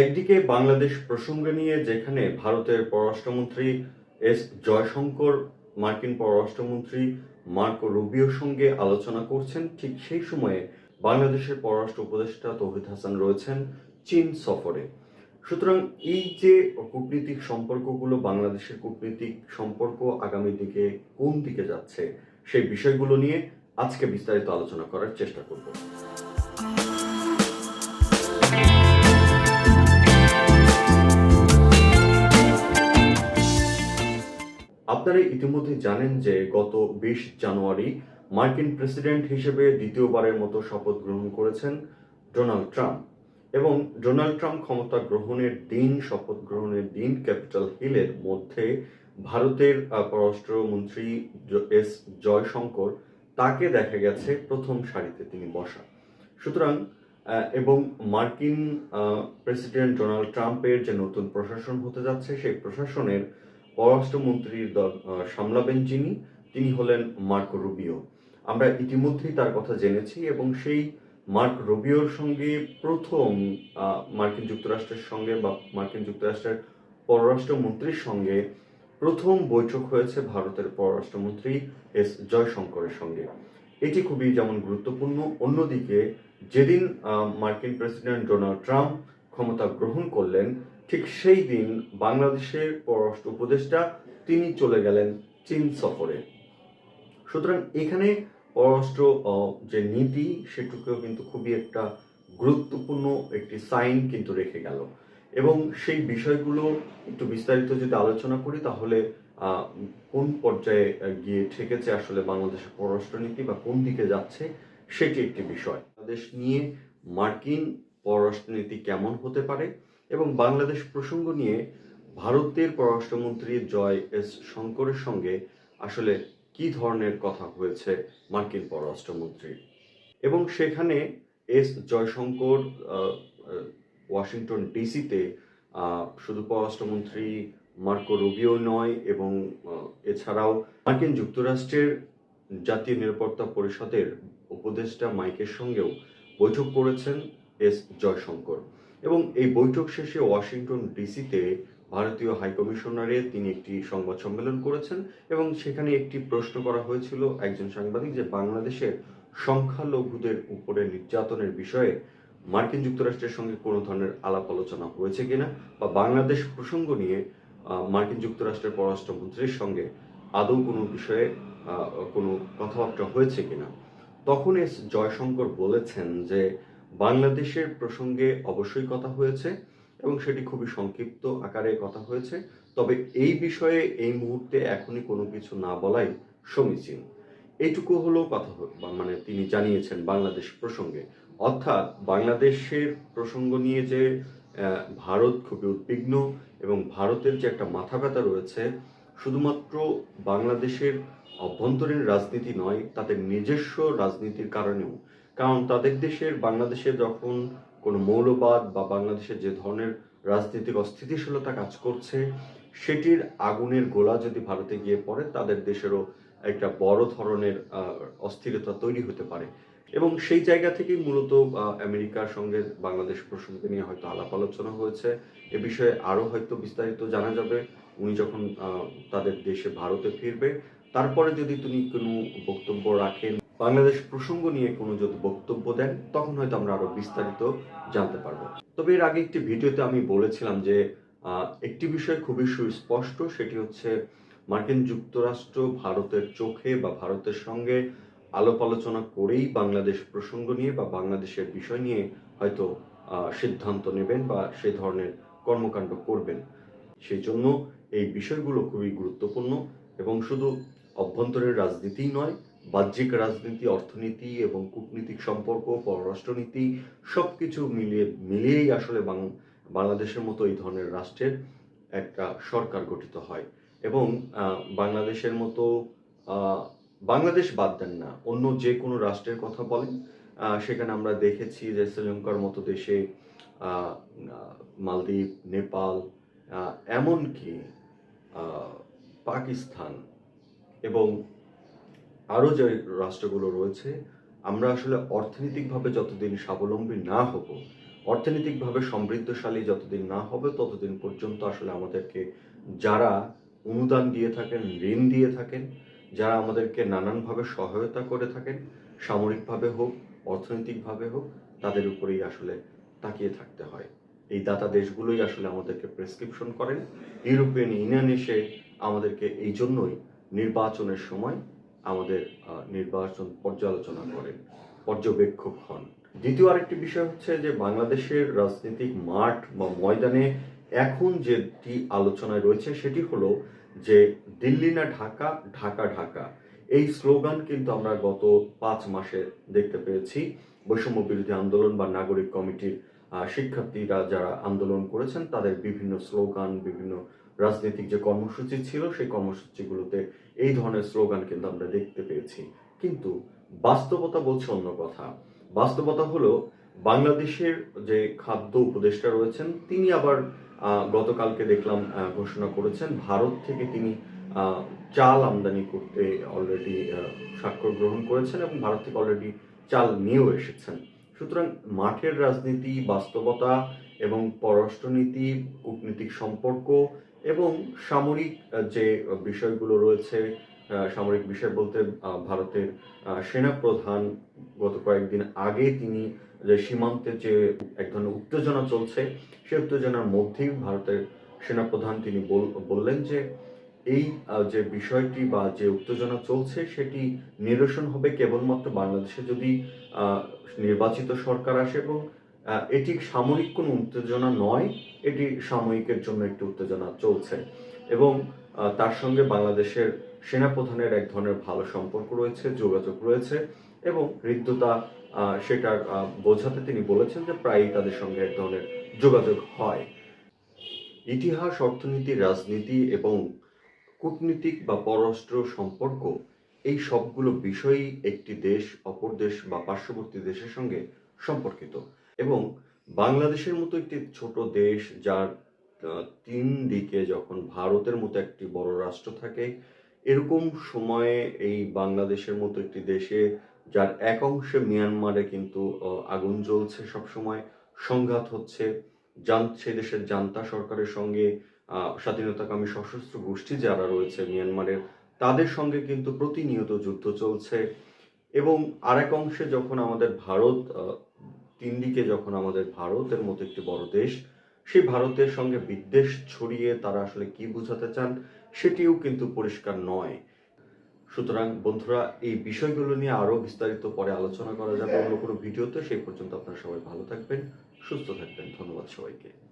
একদিকে বাংলাদেশ প্রসঙ্গ নিয়ে, যেখানে ভারতের পররাষ্ট্রমন্ত্রী এস জয়শঙ্কর, মার্কিন পররাষ্ট্রমন্ত্রী মার্কো রুবিওর সঙ্গে আলোচনা করছেন। ঠিক সেই সময়ে বাংলাদেশের পররাষ্ট্র উপদেষ্টা তৌহিদ হাসান রয়েছেন চীন সফরে। সুতরাং এই যে কূটনীতিক সম্পর্কগুলো, বাংলাদেশের কূটনীতিক সম্পর্ক আগামী দিকে কোন দিকে যাচ্ছে, সেই বিষয়গুলো নিয়ে আজকে বিস্তারিত আলোচনা করার চেষ্টা করব। আপনারা ইতিমধ্যে জানেন যে গত বিশ জানুয়ারি মার্কিন প্রেসিডেন্ট হিসেবে দ্বিতীয়বারের মতো শপথ গ্রহণ করেছেন ডোনাল্ড ট্রাম্প। এবং ডোনাল্ড ট্রাম্প ক্ষমতা গ্রহণের দিন, শপথ গ্রহণের দিন ক্যাপিটাল হিলের মধ্যে ভারতের পররাষ্ট্রমন্ত্রী এস জয়শঙ্কর তাকে দেখা গেছে প্রথম সারিতে তিনি বসা। সুতরাং এবং মার্কিন প্রেসিডেন্ট ডোনাল্ড ট্রাম্পের যে নতুন প্রশাসন হতে যাচ্ছে, সেই প্রশাসনের পররাষ্ট্রমন্ত্রীর দল সামলাবেন যিনি, তিনি হলেন মার্ক রুবিও। আমরা ইতিমধ্যেই তার কথা জেনেছি এবং সেই মার্ক রুবিওর সঙ্গে প্রথম মার্কিন যুক্তরাষ্ট্রের সঙ্গে বা মার্কিন যুক্তরাষ্ট্রের পররাষ্ট্রমন্ত্রীর সঙ্গে প্রথম বৈঠক হয়েছে ভারতের পররাষ্ট্রমন্ত্রী এস জয়শঙ্করের সঙ্গে। এটি খুবই যেমন গুরুত্বপূর্ণ, অন্যদিকে যেদিন মার্কিন প্রেসিডেন্ট ডোনাল্ড ট্রাম্প ক্ষমতা গ্রহণ করলেন ঠিক সেই দিন বাংলাদেশের পররাষ্ট্র উপদেষ্টা তিনি চলে গেলেন চীন সফরে। সুতরাং এখানে পররাষ্ট্র যে নীতি, সেটুকুও কিন্তু খুবই একটা গুরুত্বপূর্ণ একটি সাইন কিন্তু রেখে গেল। এবং সেই বিষয়গুলো একটু বিস্তারিত যদি আলোচনা করি, তাহলে কোন পর্যায়ে গিয়ে ঠেকেছে আসলে বাংলাদেশের পররাষ্ট্রনীতি বা কোন দিকে যাচ্ছে, সেটি একটি বিষয়। বাংলাদেশ নিয়ে মার্কিন পররাষ্ট্রনীতি কেমন হতে পারে এবং বাংলাদেশ প্রসঙ্গ নিয়ে ভারতের পররাষ্ট্রমন্ত্রী জয় এস শঙ্করের সঙ্গে আসলে কি ধরনের কথা হয়েছে মার্কিন পররাষ্ট্রমন্ত্রীর এবং সেখানে এস জয়শঙ্কর ওয়াশিংটন ডিসিতে শুধু পররাষ্ট্রমন্ত্রী মার্কো রুবিও নয় এবং এছাড়াও মার্কিন যুক্তরাষ্ট্রের জাতীয় নিরাপত্তা পরিষদের উপদেষ্টা মাইকের সঙ্গেও বৈঠক করেছেন এস জয়শঙ্কর। এবং এই বৈঠক শেষে ওয়াশিংটন ডিসিতে ভারতীয় হাইকমিশনারে তিনি একটি সংবাদ সম্মেলন করেছেন এবং সেখানে একটি প্রশ্ন করা হয়েছিল একজন সাংবাদিক যে বাংলাদেশের সংখ্যালঘুদের উপরে নির্যাতনের বিষয়ে মার্কিন যুক্তরাষ্ট্রের সঙ্গে কোনো ধরনের আলাপ আলোচনা হয়েছে কিনা বা বাংলাদেশ প্রসঙ্গ নিয়ে মার্কিন যুক্তরাষ্ট্রের পররাষ্ট্রমন্ত্রীর সঙ্গে আদৌ কোনো বিষয়ে কোনো কথাবার্তা হয়েছে কিনা? তখন এস জয়শঙ্কর বলেছেন যে বাংলাদেশের প্রসঙ্গে অবশ্যই কথা হয়েছে এবং সেটি খুবই সংক্ষিপ্ত আকারে কথা হয়েছে। তবে এই বিষয়ে এই মুহূর্তে এখনই কোনো কিছু না বলাই সমীচীন। এইটুকু হলো কথা মানে তিনি জানিয়েছেন বাংলাদেশ প্রসঙ্গে। অর্থাৎ বাংলাদেশের প্রসঙ্গ নিয়ে যে ভারত খুবই উদ্বিগ্ন এবং ভারতের যে একটা মাথা ব্যথা রয়েছে, শুধুমাত্র বাংলাদেশের অভ্যন্তরীণ রাজনীতি নয়, তাদের নিজস্ব রাজনীতির কারণেও কারণ তাদের দেশের বাংলাদেশে যখন কোনো মৌলবাদ বা বাংলাদেশের যে ধরনের রাজনৈতিক অস্থিতিশীলতা কাজ করছে, সেটির আগুনের গোলা যদি ভারতে গিয়ে পড়ে, তাদের দেশেরও একটা বড় ধরনের অস্থিরতা তৈরি হতে পারে। এবং সেই জায়গা থেকেই মূলত আমেরিকার সঙ্গে বাংলাদেশ প্রসঙ্গ নিয়ে হয়তো আলাপ আলোচনা হয়েছে। এ বিষয়ে আরও হয়তো বিস্তারিত জানা যাবে। উনি যখন তাদের দেশে ভারতে ফিরবে, তারপরে যদি তিনি কোনো বক্তব্য রাখেন বাংলাদেশ প্রসঙ্গ নিয়ে কোনো যদি বক্তব্য দেন, তখন হয়তো আমরা আরও বিস্তারিত জানতে পারব। তবে এর আগে একটি ভিডিওতে আমি বলেছিলাম যে একটি বিষয় খুবই সুস্পষ্ট, সেটি হচ্ছে মার্কিন যুক্তরাষ্ট্র ভারতের চোখে বা ভারতের সঙ্গে আলাপ আলোচনা করেই বাংলাদেশ প্রসঙ্গ নিয়ে বা বাংলাদেশের বিষয় নিয়ে হয়তো সিদ্ধান্ত নেবেন বা সে ধরনের কর্মকাণ্ড করবেন। সেই জন্য এই বিষয়গুলো খুবই গুরুত্বপূর্ণ এবং শুধু অভ্যন্তরের রাজনীতিই নয় বাহ্যিক রাজনীতি, অর্থনীতি এবং কূটনীতিক সম্পর্ক, পররাষ্ট্রনীতি সব কিছু মিলিয়ে, মিলিয়েই আসলে বাংলাদেশের মতো এই ধরনের রাষ্ট্রের একটা সরকার গঠিত হয়। এবং বাংলাদেশের মতো বাংলাদেশ বাদ দেন না, অন্য যে কোনো রাষ্ট্রের কথা বলেন সেখানে আমরা দেখেছি যে শ্রীলঙ্কার মতো দেশে মালদ্বীপ, নেপাল এমনকি পাকিস্তান এবং আরও যে রাষ্ট্রগুলো রয়েছে, আমরা আসলে অর্থনৈতিকভাবে যতদিন স্বাবলম্বী না হব, অর্থনৈতিকভাবে সমৃদ্ধশালী যতদিন না হবে, ততদিন পর্যন্ত আসলে আমাদেরকে যারা অনুদান দিয়ে থাকেন, ঋণ দিয়ে থাকেন, যারা আমাদেরকে নানানভাবে সহায়তা করে থাকেন, সামরিকভাবে হোক, অর্থনৈতিকভাবে হোক, তাদের উপরেই আসলে তাকিয়ে থাকতে হয়। এই দাতা দেশগুলোই আসলে আমাদেরকে প্রেসক্রিপশন করেন। ইউরোপিয়ান ইউনিয়ন এসে আমাদেরকে এই জন্যই নির্বাচনের সময় আমাদের নির্বাচন পর্যালোচনা করেন, পর্যবেক্ষক হন। দ্বিতীয় আরেকটি বিষয় হচ্ছে যে বাংলাদেশের রাজনৈতিক মাঠ বা ময়দানে এখন যেটি আলোচনায় রয়েছে সেটি হলো যে দিল্লি না ঢাকা ঢাকা ঢাকা। এই স্লোগান কিন্তু আমরা গত পাঁচ মাসে দেখতে পেয়েছি। বৈষম্য বিরোধী আন্দোলন বা নাগরিক কমিটির শিক্ষার্থীরা যারা আন্দোলন করেছেন তাদের বিভিন্ন স্লোগান, বিভিন্ন রাজনৈতিক যে কর্মসূচি ছিল সেই কর্মসূচিগুলোতে এই ধরনের স্লোগান কিন্তু আমরা দেখতে পেয়েছি। কিন্তু বাস্তবতা বলছে অন্য কথা। বাস্তবতা হলো, বাংলাদেশের যে খাদ্য উপদেষ্টা রয়েছেন, তিনি আবার গতকালকে দেখলাম ঘোষণা করেছেন, ভারত থেকে তিনি চাল আমদানি করতে অলরেডি স্বাক্ষর গ্রহণ করেছেন এবং ভারত থেকে অলরেডি চাল নিয়েও এসেছেন। সুতরাং মাঠের রাজনীতি, বাস্তবতা এবং পররাষ্ট্রনীতি, কূটনীতিক সম্পর্ক এবং সামরিক যে বিষয়গুলো রয়েছে সামরিক বিষয় বলতে ভারতের আহ, সেনাপ্রধান গত কয়েকদিন আগে তিনি যে সীমান্তে যে এক ধরনের উত্তেজনা চলছে সেই উত্তেজনার মধ্যেই ভারতের সেনাপ্রধান তিনি বল- বললেন যে এই যে বিষয়টি বা যে উত্তেজনা চলছে সেটি নিরসন হবে কেবলমাত্র বাংলাদেশে যদি নির্বাচিত সরকার আসে এবং এটি সামরিক কোনো উত্তেজনা নয়, এটি সাময়িকের জন্য একটি উত্তেজনা চলছে। এবং তার সঙ্গে বাংলাদেশের সেনাপ্রধানের এক ধরনের ভালো সম্পর্ক রয়েছে, যোগাযোগ রয়েছে এবং হৃদ্যতা সেটার বোঝাতে তিনি বলেছেন যে প্রায়ই তাদের সঙ্গে এক ধরনের যোগাযোগ হয়। ইতিহাস, অর্থনীতি, রাজনীতি এবং কূটনীতিক বা পররাষ্ট্র সম্পর্ক, এই সবগুলো বিষয়ই একটি দেশ, অপর দেশ বা পার্শ্ববর্তী দেশের সঙ্গে সম্পর্কিত। এবং বাংলাদেশের মতো একটি ছোট দেশ যার তিন দিকে যখন ভারতের মতো একটি বড় রাষ্ট্র থাকে, এরকম সময়ে এই বাংলাদেশের মতো একটি দেশে যার এক অংশে মিয়ানমারে কিন্তু আগুন জ্বলছে সবসময়, সংঘাত হচ্ছে জান সে দেশের জান্তা সরকারের সঙ্গে স্বাধীনতাকামী সশস্ত্র গোষ্ঠী যারা রয়েছে মিয়ানমারের, তাদের সঙ্গে কিন্তু প্রতিনিয়ত যুদ্ধ চলছে এবং আরেক অংশে যখন আমাদের ভারত তিন দিকে যখন আমাদের ভারতের মতো একটি বড় দেশ, সেই ভারতের সঙ্গে বিদ্বেষ ছড়িয়ে তারা আসলে কি বোঝাতে চান, সেটিও কিন্তু পরিষ্কার নয়। সুতরাং বন্ধুরা, এই বিষয়গুলো নিয়ে আরও বিস্তারিত পরে আলোচনা করা যাবে অন্য কোনো ভিডিওতে। সেই পর্যন্ত আপনারা সবাই ভালো থাকবেন, সুস্থ থাকবেন। ধন্যবাদ সবাইকে।